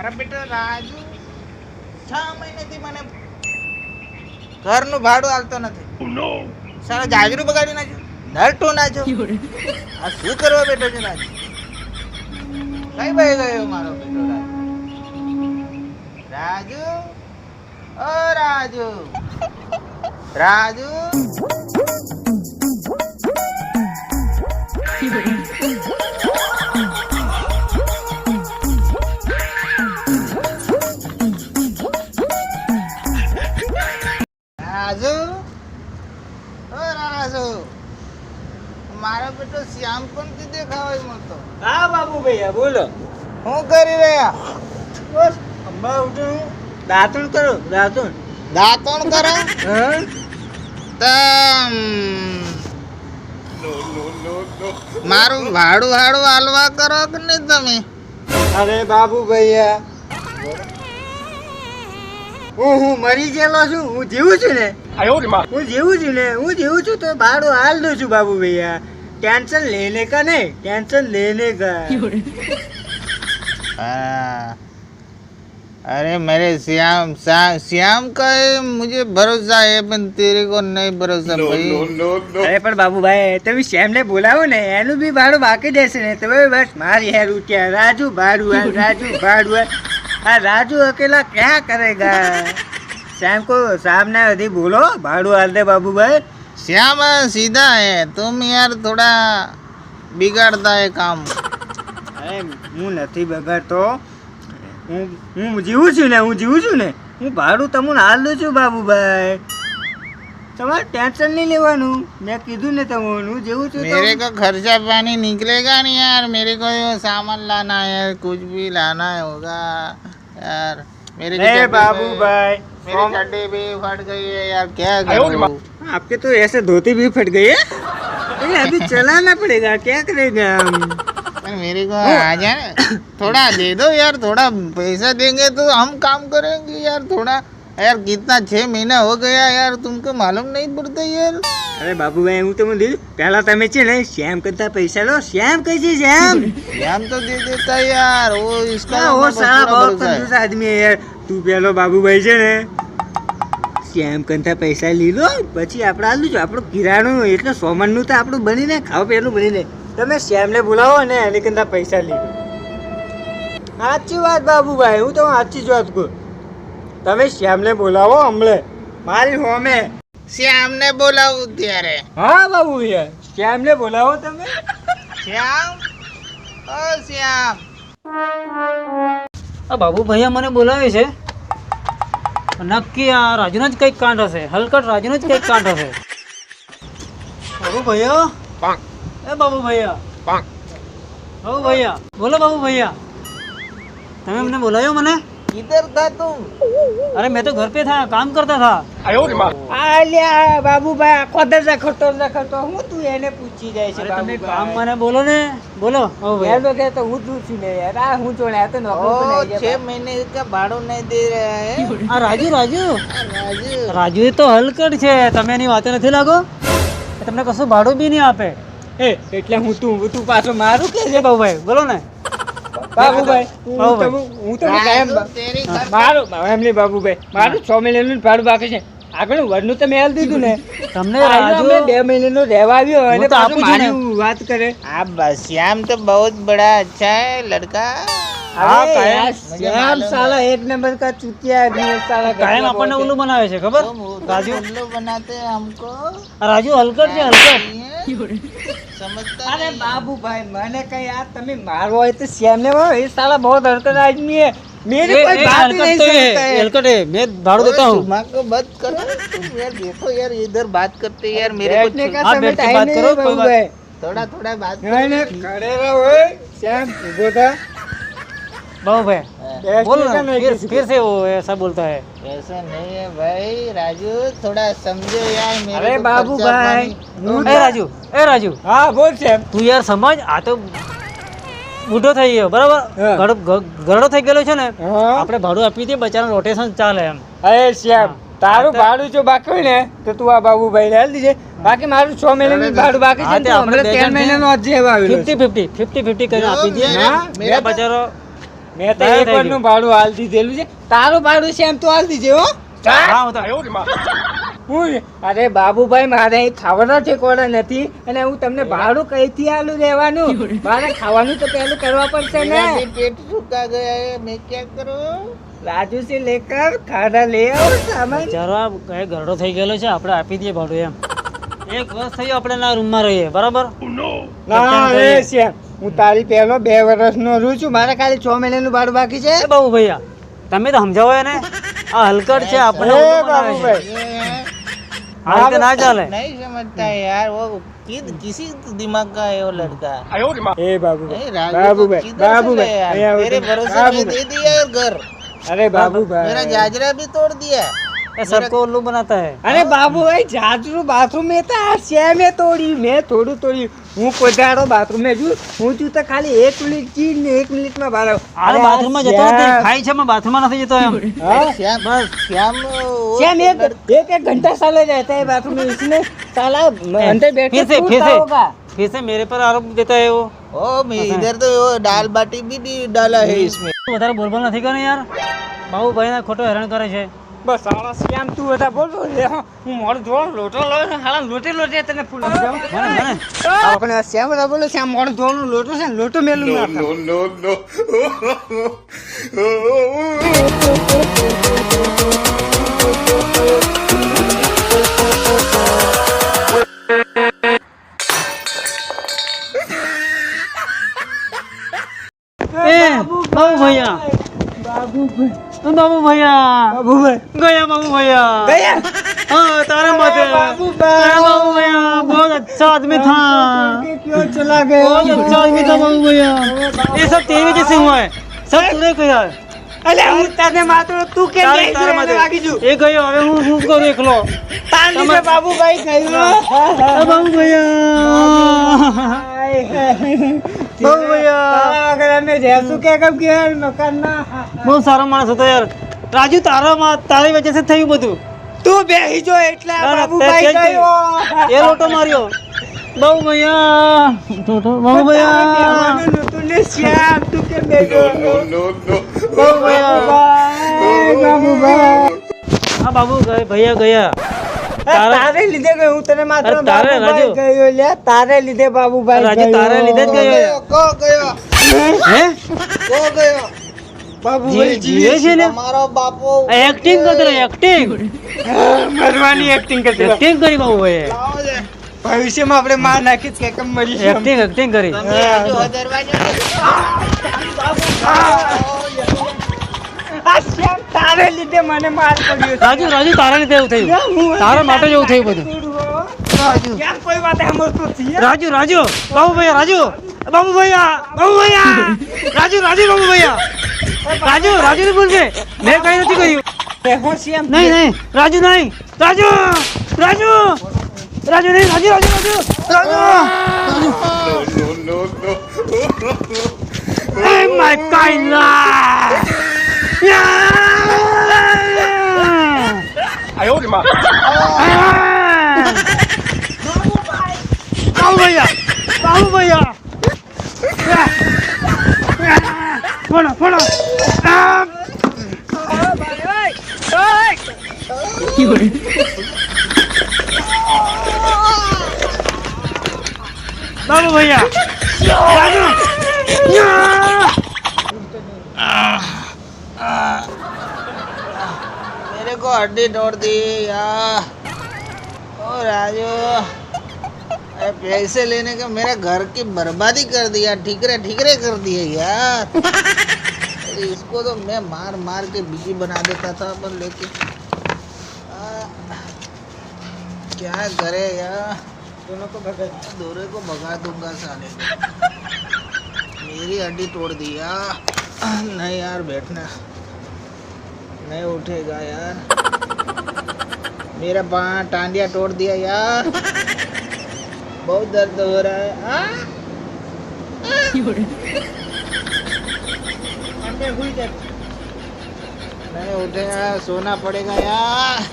મારા બેટા રાજુ છ મહિનાથી મને ઘરનું ભાડું આવતો નથી. સારો જાજરું બગાડી નાખ્યું? નરટો નાખ્યો? આ શું કરવા બેઠો છે રાજુ? કઈ ભાઈ ગયો મારો બેટો રાજુ? રાજુ? ઓ રાજુ! રાજુ? શ્યામ પણ થી દેખાવાય મળતો હા બાબુ ભૈયા બોલો. શું કરી રહ્યા? બસ અંબા ઉઠું. દાંતણ કરો દાંતણ. દાંતણ કરો? તમ. મારું ભાડું ભાડું હાલવા કરો કે નહીં તમે? અરે બાબુ ભૈયા હું હું મરી ગયેલો છું હું જીવું છું ને? હું જીવું છું ને હું જીવું છું તો ભાડું હાલ દઉં છું બાબુ ભૈયા ટેન્શન લેને કા નહીં ટેન્શન લેને કા हाँ। अरे मेरे श्याम श्याम श्याम का है, मुझे भरोसा है पर तेरे को नहीं भरोसा भाई અરે પણ બાબુભાઈ તમે શ્યામને બોલાવો ને એનું બી ભાડું બાકી જશે ને તમે બસ મારી હેર ઉઠ્યા રાજુ ભાડું હાલ રાજુ ભાડું હાલ આ રાજુ અકેલા ક્યાં કરેગા શ્યામ को सामने अभी बोलो भाड़ू हाल दे बाबूभाई श्याम सीधा है तुम यार थोड़ा बिगाड़ता है काम અરે હું નથી બગાડતો હું હું જીવું છું ને હું જીવું છું ને હું ભાડું તમને હાલ દઉં છું બાબુભાઈ તમારે ટેન્શન નહીં લેવાનું મેં કીધું ને તમને હું જેવું છું તો- मेरे को खर्चा पानी निकलेगा नहीं यार मेरे को ये सामान लाना है कुछ भी लाना होगा यार मेरे की ए चड्डी बाबूभाई भी- मेरी चड्डी भी फट गई है यार क्या करूं आपके तो ऐसे धोती भी फट गई है अरे अभी चलाना पड़ेगा क्या करेगा हम पर मेरे को आ जाए थोड़ा दे दो यार थोड़ा पैसा देंगे तो हम काम करेंगे यार थोड़ा यार कितना छह महीना हो गया यार तुमको मालूम नहीं पड़ता यार અરે બાબુભાઈ હું તમને દીધું પહેલા તમે છે ને શ્યામ કરતા પૈસા લો શ્યામ કઈ છે શ્યામ ध्यान तो दे देता है यार वो इसका હા, ઓ हमें સારા पूरा બહુ भरोसा है। કંજૂસ આદમી है यार તું પેલો બાબુભાઈ છે ને કેમ કંથા પૈસા લીધો પછી આપણે આલું છું આપણું કિરાણું એટલે સોમનનું તો આપણું બની ને ખાવ પેલું બનીને તમે શ્યામને બોલાવો ને એને કંથા પૈસા લીધો સાચી વાત બાબુભાઈ હું તો સાચી જ વાત કહું. તમે શ્યામને બોલાવો હમણે. મારી હોમે. શ્યામને બોલાવું ત્યારે. હા બાબુ શ્યામને બોલાવો તમે. શ્યામ? ઓ શ્યામ. આ બાબુભાઈએ મને બોલાવે છે. નક્કી આ રાજુનો જ કંઈક કાંડ હશે. હલકટ રાજુનો જ કંઈક કાંડ હશે. બાબુ ભૈયા એ બાબુ ભૈયા બાબુ ભૈયા બોલો બાબુ ભૈયા તમે મને બોલાયો મને? किधर था तुम અરે મેં તો ઘર पे था काम करता था આલ્યા બાબુભાઈ આખો દરજા ખટો ખટો હું તું એને પૂછી જાય છે અરે તમે કામ બાબુભાઈ. મને બોલો ને બોલો બાબુ યાર ભૈયા તો કહેતો હું જ છું ને યાર આ હું જોડે આ તો ओ નોકરી પર નહીં छह ગયા. महीने का भाड़ो नहीं दे रहा है આ રાજુ રાજુ राजू રાજુ એ તો હલકટ છે તમે એની વાતે નથી લાગો એ તમને કશું ભાડું બી નહીં આપે એ એટલે હું તું તું પાછો મારું કે એ બાબુભાઈ બોલો ને બાબુભાઈ બસ શ્યામ તો બહુ જ બડા અચ્છા શ્યામ સાલા એક નંબર કા કાયમ આપણને ઉલ્લુ બનાવે છે ખબર? રાજુ? રાજુ હલકટ છે હલકટ. समझता अरे बाबू भाई मैंने कहा यार तुम्हें मारो है तो सामने मारो ये साला बहुत हरकत आदमी है मेरी ए, कोई ए, बात नहीं सुनता है हरकत है मैं भाड़ देता हूँ दिमाग को बंद करो तुम यार देखो यार इधर बात करते यार मेरे को आप बैठ के बात करो थोड़ा थोड़ा बात खड़े रहो श्याम उठो था बाबू भाई बैठने बोल का ना नहीं फिर किसी को। फिर से वो ऐसा बोलता है ऐसा नहीं है भाई राजू थोड़ा समझो यार मेरे अरे को बाबू खर्चा भाई, पानी- હું એ રાજુ એ રાજુ હા બોલ શ્યામ તું યાર સમજ આ તો બુઢો થઈ ગયો બરાબર હા. ગરડો ગ- ગરડો થઈ ગયેલો છે ને હા આપણે ભાડું આપી દઈએ બચારા રોટેશન ચાલે એમ અરે શ્યામ તારું હા. ભાડું જો બાકી હોય ને તો તું આ બાબુભાઈ ને હાલ દીજે બાકી મારું છ મહિનાનું ભાડું બાકી છે હા, ને તે તો આપણે હમણાં બે ત્રણ જણ મહિનાનો આજે આવેલો છે. ફિફ્ટી ફિફ્ટી ફિફ્ટી ફિફ્ટી કરીને જો આપી દઈએ મેરે- ના, मेरा બચારો મેં તો એક નું ભાડું હાલ દીધેલું છે. તારું ભાડું છે એમ તો હાલ દીજે હો. અરે બાબુભાઈ મારે ખાવાનો ઠેકોડો નથી અને હું તમને ભાડું કઈથી આલું રહેવાનું? મારે ખાવાનું તો પહેલું કરવા પડશે ને. પેટ સુકા ગયા મેં ક્યાં કરો? રાજુ છે લેકર ખાડા લે આવો સામાન. ચાલો કઈ ઘરડો થઈ ગયેલો છે આપણે આપી દઈએ ભાડું એમ. એક વર્ષ થયું આપડે ના રૂમમાં રહીએ બરાબર? Oh, ના એ શ્યામ હું તારી પહેલો બે વર્ષનો રહું છું મારે ખાલી છ મહિનાનું ભાડું બાકી છે એ બાબુ ભૈયા તમે તો સમજાવો એને આ હલકટ છે આપણે એ ઊંધું બનાવે છે. બાબુભાઈ આ રીતે ના ચાલે नहीं समझता है यार वो किद किसी दिमाग का है वो लड़का એ બાબુભાઈ नहीं राजू को બાબુભાઈ किधर से બાબુભાઈ लाया? અહીંયા આવો तेरे તમે. भरोसे में બાબુભાઈ. दे दिया यार घर અરે मेरा બાબુભાઈ जाजरा भी तोड़ दिया એ सबको उल्लू बनाता है અરે બાબુભાઈ જાજરું બાથરૂમ મેં તો આ શ્યામે તોડ્યું મેં થોડું તોડ્યું હું કોદાડો બાથરૂમ મેં છું હું છું તો ખાલી એક મિનિટ જી ને એક મિનિટમાં બહાર આવું. આને અરે આ બાથરૂમમાં જતો નથી શ્યામ. ખાય છે પણ બાથરૂમમાં નથી જતો એમ हाँ? श्याम श्याम वो श्याम एक एक एक घंटा साले रहता है बाथरूम में इसमें साला अंदर बैठ फिर के से फिर कूदता से होगा फिर से मेरे पर आरोप देता है वो ओ मैं इधर तो वो दाल बाटी भी डी- डाला है इसमें તું વધારે બોલબોલ નથી કરે યાર બાબુ ભાઈને ખોટો હેરાન કરે છે બસ સાલા શ્યામ તું બધા બોલ બોલ લે હા. હું મોડું ધોળ લોટો લો હાલા લોટે લોટે તને ફૂલ આપી દઉં. મને મને આપણે આ શ્યામ બધા બોલે શ્યામ મોડું ધોળનો લોટો છે ને લોટો મેલું ના થાય. એ બાબુ ભૈયા બાબુભાઈ બાબુ ભૈયા બાબુભાઈ ગયા બાબુ ભૈયા ગયા हाँ तारा माते बाबूभाई। तारा बाबू भैया बहुत अच्छा आदमी था क्यों चला गया बहुत अच्छा आदमी था बाबू भैया ये सब तेरी वजह से हुआ है सब तूने किया है અલે હું તને માત્ર તું કેમ તારે બેસી તારા રહેવા માટે લાગી છું એ ગયો હવે હું શું કરું એકલો તાન લીધે બાબુભાઈ ગયો એ બાબુ ભૈયા બાબુ ભૈયા અગર અમે કે કેમ કે મકાન ના. બહુ સારો માણસ હતો યાર. રાજુ તારામાં તારી સે થયું બધું. તું બેહી જો એટલે આ ના, ના, બાબુભાઈ તે- તે- ગયો. એ લોટો માર્યો. બહુ ભૈયા બાબુ ભૈયા બેહવાનું નહોતું ને શ્યામ તું બેઠો બાબુ ભૈયા બાબુભાઈ બાબુ ગયા ભૈયા ગયા. તારે લીધે ગયો હું તને માત્ર તારે રાજુ ગયો લે તારે લીધે બાબુભાઈ રાજુ તારે લીધે જ ગયો. કો ગયો હે? કો ગયો એક્ટિંગ કરતો એક્ટિંગ કરી ભવિષ્યમાં આપણે માર નાખી કે કેમ મરી એક્ટિંગ કરી. તારે લીધે મને માર પડ્યો રાજુ રાજુ તારા લીધે એવું થયું. હું તારા માટે જ એવું થયું બધું. રાજુ. કેમ કોઈ વાત સાંભળતો નથી, રાજુ રાજુ બાબુ ભૈયા રાજુ. બાબુ ભૈયા બાબુ ભૈયા રાજુ રાજુ બાબુ ભૈયા રાજુ રાજુ ને બોલજે. મેં કઈ નથી કર્યું નહીં નહીં રાજુ નહીં. રાજુ રાજુ. રાજુ નહીં Raju Raju Raju. Raju. Oh my kind life! Babu ભૈયા બાબુ ભૈયા ફોડો ફોડો આમ. બાબુ ભૈયા રાજુ યા! मेरे को हड्डी तोड़ दी यार ओ राजू अरे पैसे लेने का मेरा घर की बर्बादी कर दिया ठीकरे ठीकरे कर दिए यार। इसको तो मैं मार मार के बिज़ी बना देता था पर लेकिन क्या करे यार? दोनों को भगा को भगा दूँगा साले को। मेरी हड्डी तोड़ दी यार। नहीं यार बैठना। नहीं उठेगा यार मेरा पा टांडिया तोड़ दिया यार बहुत दर्द हो रहा है हाँ? अंदर हुई जा नहीं उठेगा सोना पड़ेगा यार